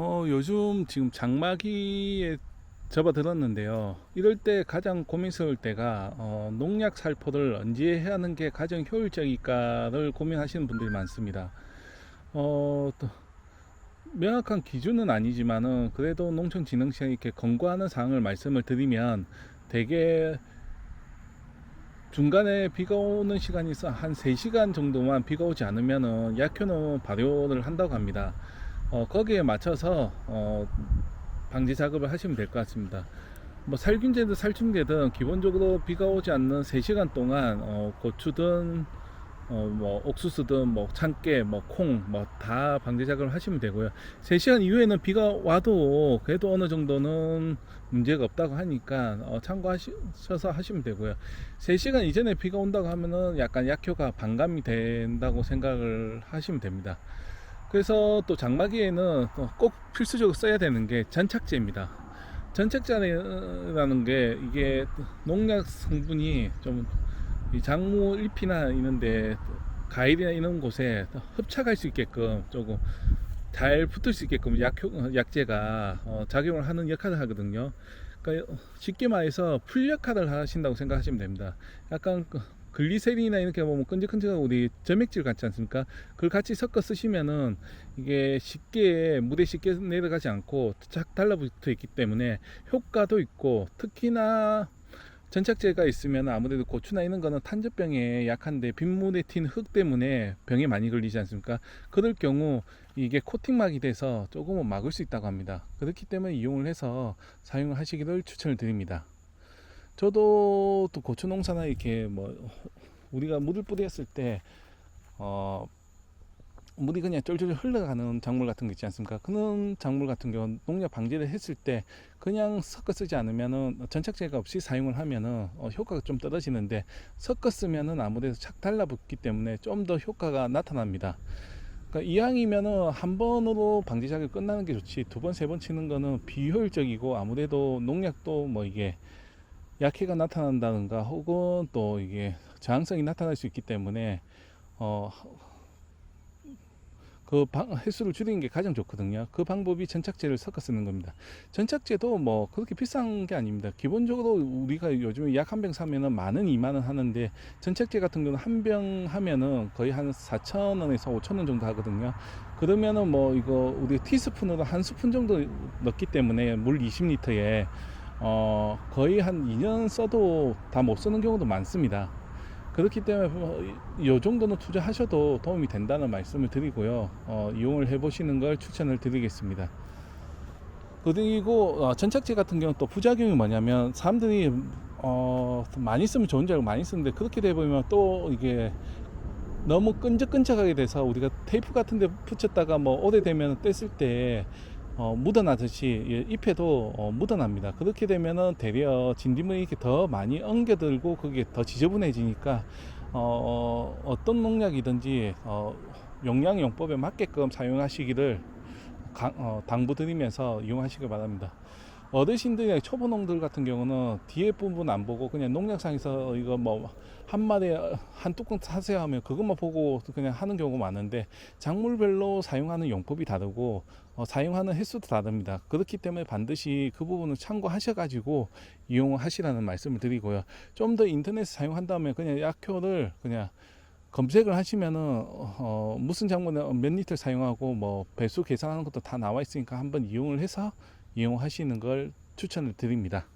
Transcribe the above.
어, 요즘 지금 장마기에 접어들었는데요. 이럴 때 가장 고민스러울 때가 어, 농약 살포를 언제 해야 하는 게 가장 효율적일까를 고민하시는 분들이 많습니다. 어, 또 명확한 기준은 아니지만은 그래도 농촌진흥청이 이렇게 권고하는 사항을 말씀을 드리면 대개 중간에 비가 오는 시간이 있어 한 3시간 정도만 비가 오지 않으면은 약효는 발효를 한다고 합니다. 어, 거기에 맞춰서 어, 방지 작업을 하시면 될 것 같습니다. 뭐 살균제든 살충제든 기본적으로 비가 오지 않는 3시간 동안 어, 고추든 어, 뭐 옥수수든 뭐 참깨 뭐 콩 뭐 다 방제 작업을 하시면 되고요. 3시간 이후에는 비가 와도 그래도 어느 정도는 문제가 없다고 하니까 어, 참고하셔서 하시면 되고요. 3시간 이전에 비가 온다고 하면은 약간 약효가 반감이 된다고 생각을 하시면 됩니다. 그래서 또 장마기에는 또꼭 필수적으로 써야 되는 게 전착제입니다. 전착제라는 게 이게 농약 성분이 좀이 작물 잎이나 이런데 가일이나 이런 곳에 흡착할 수 있게끔 조금 잘 붙을 수 있게끔 약효, 약제가 어, 작용을 하는 역할을 하거든요. 그러니까 쉽게 말해서 풀 역할을 하신다고 생각하시면 됩니다. 약간 그 글리세린이나 이렇게 보면 끈적끈적하고 우리 점액질 같지 않습니까? 그걸 같이 섞어 쓰시면은 이게 쉽게 물에 쉽게 내려가지 않고 쫙 달라붙어 있기 때문에 효과도 있고 특히나 전착제가 있으면 아무래도 고추나 이런 거는 탄저병에 약한데 빗물에 튄 흙 때문에 병에 많이 걸리지 않습니까? 그럴 경우 이게 코팅막이 돼서 조금은 막을 수 있다고 합니다. 그렇기 때문에 이용을 해서 사용을 하시기를 추천을 드립니다. 저도 또 고추 농사나 이렇게 뭐 우리가 물을 뿌렸을 때 어, 물이 그냥 쫄쫄 흘러가는 작물 같은 거 있지 않습니까? 그런 작물 같은 경우는 농약 방제를 했을 때 그냥 섞어 쓰지 않으면은 전착제가 없이 사용을 하면은 어, 효과가 좀 떨어지는데 섞어 쓰면은 아무래도 착 달라붙기 때문에 좀 더 효과가 나타납니다. 그러니까 이왕이면은 한 번으로 방제 작업이 끝나는 게 좋지 두 번 세 번 치는 거는 비효율적이고 아무래도 농약도 뭐 이게 약해가 나타난다든가 혹은 또 이게 저항성이 나타날 수 있기 때문에 어, 그 방, 횟수를 줄이는 게 가장 좋거든요. 그 방법이 전착제를 섞어 쓰는 겁니다. 전착제도 뭐 그렇게 비싼 게 아닙니다. 기본적으로 우리가 요즘에 약 한 병 사면은 만원, 2만 원 하는데 전착제 같은 경우는 한 병 하면은 거의 한 4천 원에서 5천 원 정도 하거든요. 그러면은 뭐 이거 우리 티스푼으로 한 스푼 정도 넣기 때문에 물 20리터에 어 거의 한 2년 써도 다 못 쓰는 경우도 많습니다. 그렇기 때문에 이 정도는 투자하셔도 도움이 된다는 말씀을 드리고요. 어, 이용을 해보시는 걸 추천을 드리겠습니다. 그리고 어, 전착제 같은 경우는 또 부작용이 뭐냐면 사람들이 어, 많이 쓰면 좋은 줄 알고 많이 쓰는데 그렇게 돼 보면 또 이게 너무 끈적끈적하게 돼서 우리가 테이프 같은 데 붙였다가 뭐 오래되면 뗐을 때 어, 묻어나듯이 예, 잎에도 어, 묻어납니다. 그렇게 되면은 되려 진딧물이 이렇게 더 많이 엉겨들고 그게 더 지저분해지니까 어, 어떤 농약이든지 어, 용량용법에 맞게끔 사용하시기를 강- 어, 당부드리면서 이용하시길 바랍니다. 어르신들이나 초보농들 같은 경우는 뒤에 부분 안 보고 그냥 농약상에서 이거 뭐 한 마리에 한 뚜껑 사세요 하면 그것만 보고 그냥 하는 경우가 많은데 작물별로 사용하는 용법이 다르고 어, 사용하는 횟수도 다릅니다. 그렇기 때문에 반드시 그 부분을 참고하셔가지고 이용하시라는 말씀을 드리고요. 좀 더 인터넷 사용한다면 그냥 약효를 그냥 검색을 하시면은 어, 무슨 작물에 몇 리터 사용하고 뭐 배수 계산하는 것도 다 나와 있으니까 한번 이용을 해서 이용하시는 걸 추천을 드립니다.